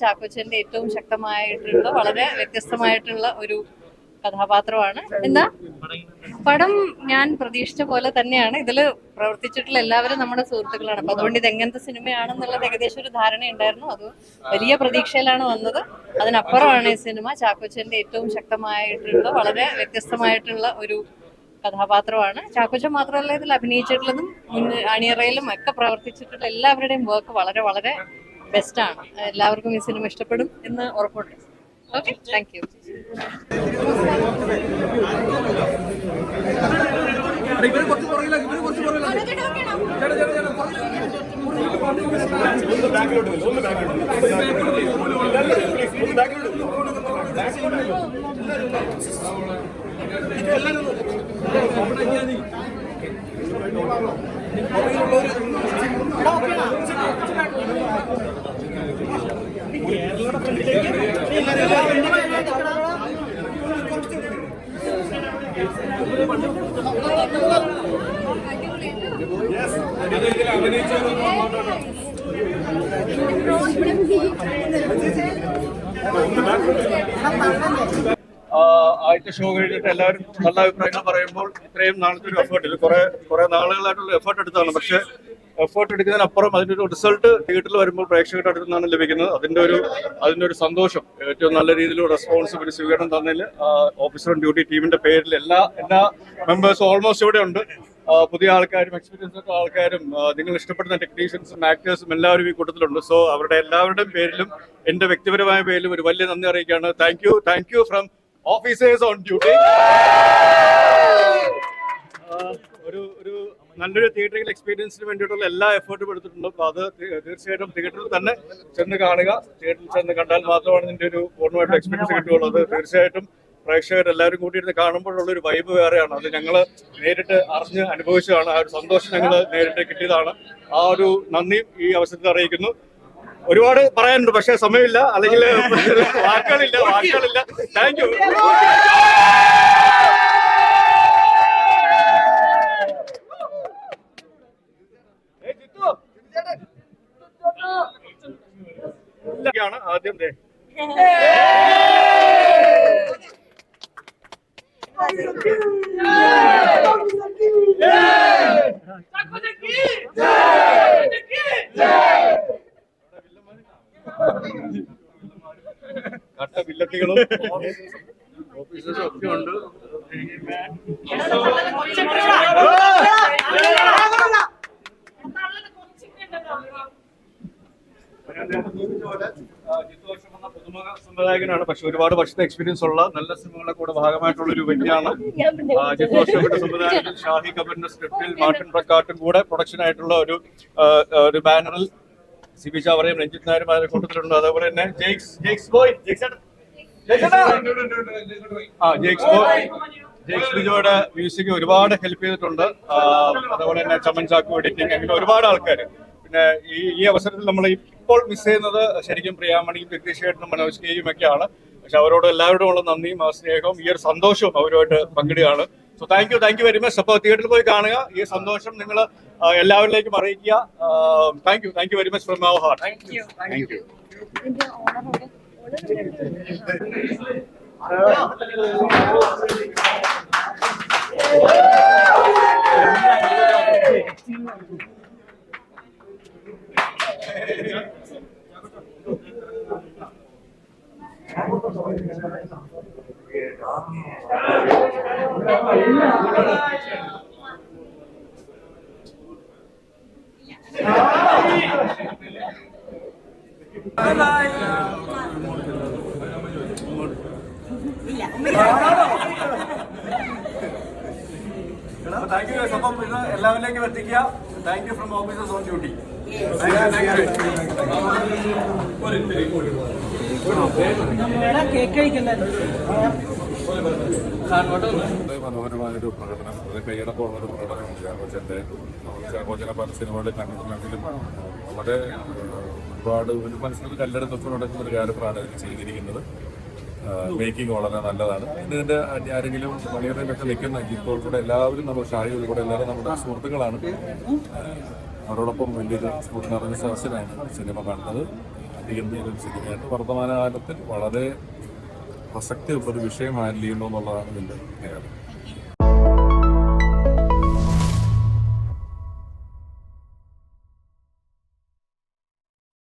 ചാക്കോച്ചന്റെ ഏറ്റവും ശക്തമായിട്ടുള്ള വളരെ വ്യത്യസ്തമായിട്ടുള്ള ഒരു കഥാപാത്രമാണ്. എന്താ? പടം ഞാൻ പ്രതീക്ഷിച്ച പോലെ തന്നെയാണ്. ഇതിൽ പ്രവർത്തിച്ചിട്ടുള്ള എല്ലാവരും നമ്മുടെ സുഹൃത്തുക്കളാണ്. അപ്പൊ അതുകൊണ്ട് ഇത് എങ്ങനത്തെ സിനിമയാണെന്നുള്ളത് ഏകദേശം ഒരു ധാരണ ഉണ്ടായിരുന്നു അത് വലിയ പ്രതീക്ഷയിലാണ് വന്നത്. അതിനപ്പുറമാണ് ഈ സിനിമ. ചാക്കോച്ചന്റെ ഏറ്റവും ശക്തമായിട്ടുള്ള വളരെ വ്യത്യസ്തമായിട്ടുള്ള ഒരു കഥാപാത്രമാണ്. ചാക്കോച്ചൻ മാത്രമല്ല ഇതിൽ അഭിനയിച്ചിട്ടുള്ളതും മുൻ അണിയറയിലും ഒക്കെ പ്രവർത്തിച്ചിട്ടുള്ള എല്ലാവരുടെയും വർക്ക് വളരെ വളരെ ബെസ്റ്റാണ് എല്ലാവർക്കും ഈ സിനിമ ഇഷ്ടപ്പെടും എന്ന് ഉറപ്പുണ്ട്. ഓക്കെ താങ്ക് യു ഇവർ കുറച്ച് പുറകില ഇവർ കുറച്ച് പുറകില. ചേട്ടാ ചേട്ടാ ചേട്ടാ ആദ്യത്തെ ഷോ കഴിഞ്ഞിട്ട് എല്ലാവരും നല്ല അഭിപ്രായങ്ങൾ പറയുമ്പോൾ ഇത്രയും നാളത്തെ ഒരു എഫേർട്ട് ഇത് കുറെ കുറെ നാളുകളായിട്ടുള്ള എഫേർട്ട് എടുത്താണ് പക്ഷെ എഫേർട്ട് എടുക്കുന്നതിനപ്പുറം അതിന്റെ ഒരു റിസൾട്ട് തിയേറ്ററിൽ വരുമ്പോൾ പ്രേക്ഷകരുടെ അടുത്ത് നിന്നാണ് ലഭിക്കുന്നത്. അതിന്റെ ഒരു അതിന്റെ ഒരു സന്തോഷം ഏറ്റവും നല്ല രീതിയിലുള്ള റെസ്പോൺസ് ഒരു സ്വീകരണം തന്നതിൽ ഓഫീസർ ഡ്യൂട്ടി ടീമിന്റെ പേരിൽ എല്ലാ എല്ലാ മെമ്പേഴ്സും ഓൾമോസ്റ്റ് ഇവിടെ ഉണ്ട്. പുതിയ ആൾക്കാരും എക്സ്പീരിയൻസ് ഉള്ള ആൾക്കാരും നിങ്ങൾ ഇഷ്ടപ്പെടുന്ന ടെക്നീഷ്യൻസും ആക്ടേഴ്സും എല്ലാവരും ഈ കൂട്ടത്തിലുണ്ട്. സോ അവരുടെ എല്ലാവരുടെയും പേരിലും എന്റെ വ്യക്തിപരമായ പേരിലും ഒരു വലിയ നന്ദി അറിയിക്കുകയാണ്. Thank you thank you from officers on duty ഒരു ഒരു നല്ലൊരു തിയേറ്ററിൽ എക്സ്പീരിയൻസിന് വേണ്ടിയിട്ടുള്ള എല്ലാ എഫേർട്ടും എടുത്തിട്ടുണ്ട്. അപ്പൊ അത് തീർച്ചയായിട്ടും തിയേറ്ററിൽ തന്നെ ചെന്ന് കാണുക. തിയേറ്ററിൽ ചെന്ന് കണ്ടാൽ മാത്രമാണ് ഇതിന്റെ ഒരു പൂർണമായിട്ടുള്ള എക്സ്പീരിയൻസ് കിട്ടുകയുള്ളൂ. അത് തീർച്ചയായിട്ടും പ്രേക്ഷകർ എല്ലാവരും കൂട്ടിയിരുന്ന് കാണുമ്പോഴുള്ള ഒരു വൈബ് വേറെയാണ്. അത് ഞങ്ങൾ നേരിട്ട് അറിഞ്ഞ് അനുഭവിച്ചതാണ്. ആ ഒരു സന്തോഷം ഞങ്ങൾ നേരിട്ട് കിട്ടിയതാണ്. ആ ഒരു നന്ദി ഈ അവസരത്തിൽ അറിയിക്കുന്നു. ഒരുപാട് പറയാനുണ്ട് പക്ഷേ സമയമില്ല. അല്ലെങ്കിൽ വാക്കുകളില്ല വാക്കുകളില്ല. താങ്ക് യു ആദ്യം കട്ട വില്ലത്തികളും ഓഫീസേഴ്സും ഒക്കെ ഉണ്ട് പുതുമുഖ സംവിധായകനാണ്. പക്ഷെ ഒരുപാട് വർഷത്തെ എക്സ്പീരിയൻസ് ഉള്ള നല്ല സിനിമകളുടെ കൂടെ ഭാഗമായിട്ടുള്ള ഒരു വ്യക്തിയാണ് ജിത്തു സംവിധായകൻ ഷാഹി കബറിന്റെ സ്ക്രിപ്റ്റിൽ മാർട്ടിൻ പ്രക്കാട്ടും കൂടെ പ്രൊഡക്ഷൻ ആയിട്ടുള്ള ഒരു ഒരു ബാനറിൽ സി ബി ചാവറയും രഞ്ജിത് നായരും അതിന്റെ കൂട്ടത്തിലുണ്ട് അതേപോലെ തന്നെ ജെയ്ക്സ് ജെയ്ക്സ് ബോയ്. ആ ജെയ്ക്സ് ബോയ് ജെയ്ക്സ് ബിജോയുടെ മ്യൂസിക് ഒരുപാട് ഹെൽപ്പ് ചെയ്തിട്ടുണ്ട്. അതുപോലെ തന്നെ ചമൻ ചാക്കു എഡിറ്റിംഗ് അങ്ങനെ ഒരുപാട് ആൾക്കാർ പിന്നെ ഈ ഈ അവസരത്തിൽ നമ്മൾ ഇപ്പോൾ മിസ് ചെയ്യുന്നത് ശരിക്കും പ്രിയാമണിയും ജഗദീഷേട്ടനും മനോജ് കെയും ഒക്കെയാണ്. പക്ഷെ അവരോട് എല്ലാവരോടും ഉള്ള നന്ദിയും ആ സ്നേഹവും ഈ ഒരു സന്തോഷവും അവരുമായിട്ട് പങ്കിടുകയാണ്. So thank you thank you very much അപ്പോൾ തിയേറ്ററിൽ പോയി കാണുക. ഈ സന്തോഷം നിങ്ങൾ എല്ലാവരിലേക്കും അറിയിക്കുക. Thank you thank you very much from our heart thank you thank you thank you അപ്പം ഇത് എല്ലാവരിലേക്കും എത്തിക്കുക. Thank you from officers on duty മനോഹരമായൊരു പ്രകടനം അത് കൈയടക്കമുള്ള പ്രകടനം ചാക്കോച്ചന്റെ ചാക്കോച്ചനെ പല സിനിമകളിൽ കണ്ടിട്ടുണ്ടെങ്കിലും വളരെ ഒരുപാട് ഒരു മനസ്സിൽ നടക്കുന്ന ഒരു കാര്യപ്രാണ് ചെയ്തിരിക്കുന്നത്. മേക്കിംഗ് വളരെ നല്ലതാണ്. പിന്നെ ഇതിന്റെ ആരെങ്കിലും മണിയറിലൊക്കെ നിൽക്കുന്ന ഇപ്പോൾ കൂടെ എല്ലാവരും നമ്മൾ ഷായി ഉൾപ്പെടെ എല്ലാവരും നമ്മുടെ സുഹൃത്തുക്കളാണ്. അവരോടൊപ്പം വലിയൊരു സ്പോർട്സ് നിറഞ്ഞ സദസ്സിലാണ് സിനിമ കണ്ടത്. ഗംഭീര സിനിമയായിട്ട് വർത്തമാനകാലത്തിൽ വളരെ പ്രസക്തിയുള്ളൊരു വിഷയം ഹാൻഡിൽ ചെയ്യണമെന്നുള്ളതാണ് പ്രത്യേകത